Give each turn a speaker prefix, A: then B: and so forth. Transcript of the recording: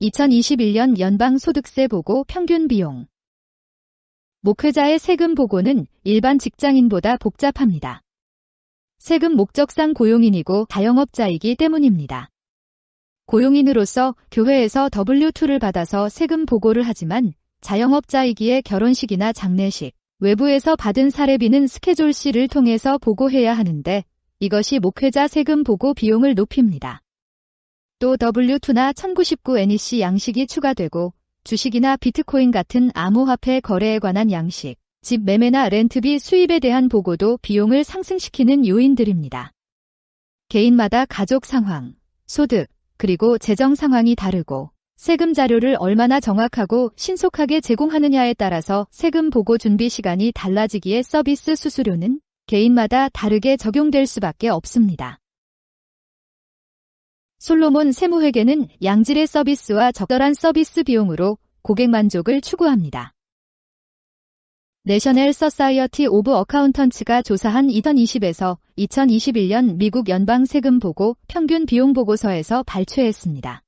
A: 2021년 연방소득세 보고 평균 비용. 목회자의 세금 보고는 일반 직장인보다 복잡합니다. 세금 목적상 고용인이고 자영업자이기 때문입니다. 고용인으로서 교회에서 W2를 받아서 세금 보고를 하지만 자영업자이기에 결혼식이나 장례식, 외부에서 받은 사례비는 스케줄 C를 통해서 보고해야 하는데 이것이 목회자 세금 보고 비용을 높입니다. 또 W2나 1099 NEC 양식이 추가되고 주식이나 비트코인 같은 암호화폐 거래에 관한 양식, 집 매매나 렌트비 수입에 대한 보고도 비용을 상승시키는 요인들입니다. 개인마다 가족 상황, 소득, 그리고 재정 상황이 다르고 세금 자료를 얼마나 정확하고 신속하게 제공하느냐에 따라서 세금 보고 준비 시간이 달라지기에 서비스 수수료는 개인마다 다르게 적용될 수밖에 없습니다. 솔로몬 세무회계는 양질의 서비스와 적절한 서비스 비용으로 고객 만족을 추구합니다. 내셔널 서사이어티 오브 어카운턴츠가 조사한 2020에서 2021년 미국 연방 세금 보고 평균 비용 보고서에서 발췌했습니다.